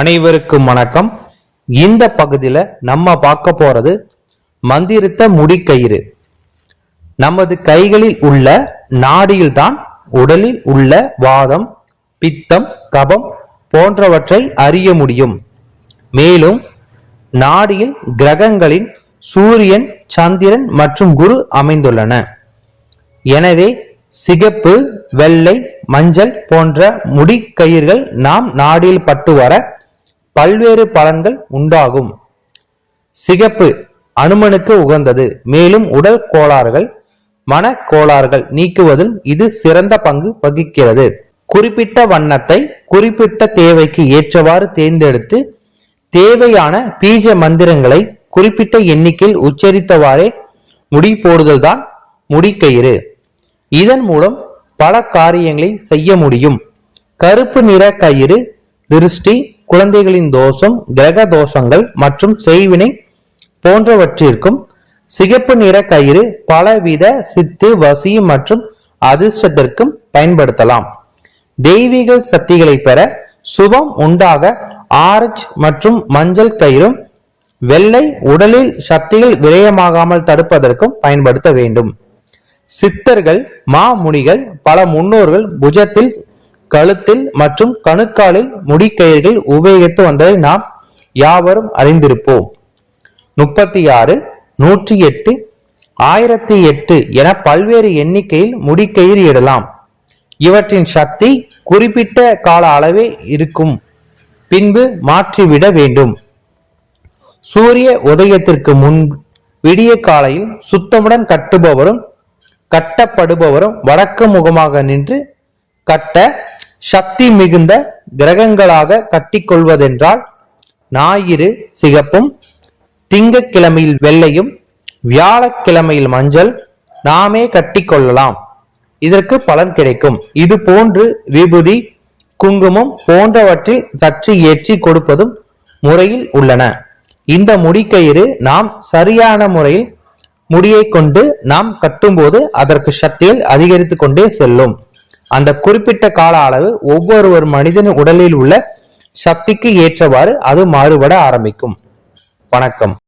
அனைவருக்கும் வணக்கம். இந்த பகுதியில நம்ம பார்க்க போறது மந்திரித்த முடிக்கயிறு. நமது கைகளில் உள்ள நாடியில்தான் உடலில் உள்ள வாதம் பித்தம் கபம் போன்றவற்றை அறிய முடியும். மேலும் நாடியில் கிரகங்களின் சூரியன் சந்திரன் மற்றும் குரு அமைந்துள்ளன. எனவே சிகப்பு வெள்ளை மஞ்சள் போன்ற முடிக்கயிர்கள் நாம் நாடியில் பட்டு வர பல்வேறு பலன்கள் உண்டாகும். சிகப்பு அனுமனுக்கு உகந்தது. மேலும் உடல் கோளாறுகள் மன கோளாறுகள் நீக்குவதில் இது சிறந்த பங்கு வகிக்கிறது. குறிப்பிட்ட வண்ணத்தை குறிப்பிட்ட தேவைக்கு ஏற்றவாறு தேர்ந்தெடுத்து தேவையான பீஜ மந்திரங்களை குறிப்பிட்ட எண்ணிக்கையில் உச்சரித்தவாறே முடி போடுதல் தான் முடிக்கயிறு இதன் மூலம் பல காரியங்களை செய்ய முடியும். கருப்பு நிற கயிறு திருஷ்டி குழந்தைகளின் தோஷம் கிரக தோஷங்கள் மற்றும் செய்வினை போன்றவற்றிற்கும் சிகப்பு நிற கயிறு பலவித சித்து வசி மற்றும் அதிர்ஷ்டத்திற்கும் பயன்படுத்தலாம். தெய்வீக சக்திகளை பெற சுபம் உண்டாக ஆரஞ்சு மற்றும் மஞ்சள் கயிறும் வெள்ளை உடலில் சக்திகள் விரயமாகாமல் தடுப்பதற்கும் பயன்படுத்த வேண்டும். சித்தர்கள் மாமுனிகள் பல முன்னோர்கள் புஜத்தில் கழுத்தில் மற்றும் கணுக்காலில் முடிக்கயிர்கள் உபயோகித்து வந்ததை நாம் யாவரும் அறிந்திருப்போம். முப்பத்தி ஆறு நூற்றி எட்டு ஆயிரத்தி எட்டு என பல்வேறு எண்ணிக்கையில் முடிக்கயிறு இடலாம். இவற்றின் சக்தி குறிப்பிட்ட கால அளவே இருக்கும். பின்பு மாற்றிவிட வேண்டும். சூரிய உதயத்திற்கு முன் விடிய காலையில் சுத்தமுடன் கட்டுபவரும் கட்டப்படுபவரும் வடக்கு முகமாக நின்று கட்ட சக்தி மிகுந்த கிரகங்களாக கட்டிக்கொள்வதென்றால் ஞாயிறு சிகப்பும் திங்கக்கிழமையில் வெள்ளையும் வியாழக்கிழமையில் மஞ்சள் நாமே கட்டிக்கொள்ளலாம். இதற்கு பலன் கிடைக்கும். இது போன்று விபூதி குங்குமம் போன்றவற்றில் சற்று ஏற்றி கொடுப்பதும் முறையில் உள்ளன. இந்த முடிக்கயிறு நாம் சரியான முறையில் முடியை கொண்டு நாம் கட்டும்போது அதற்கு சக்திகள் அதிகரித்து கொண்டே செல்லும். அந்த குறிப்பிட்ட கால அளவு ஒவ்வொருவர் மனிதன் உடலில் உள்ள சக்திக்கு ஏற்றவாறு அது மாறுபட ஆரம்பிக்கும். வணக்கம்.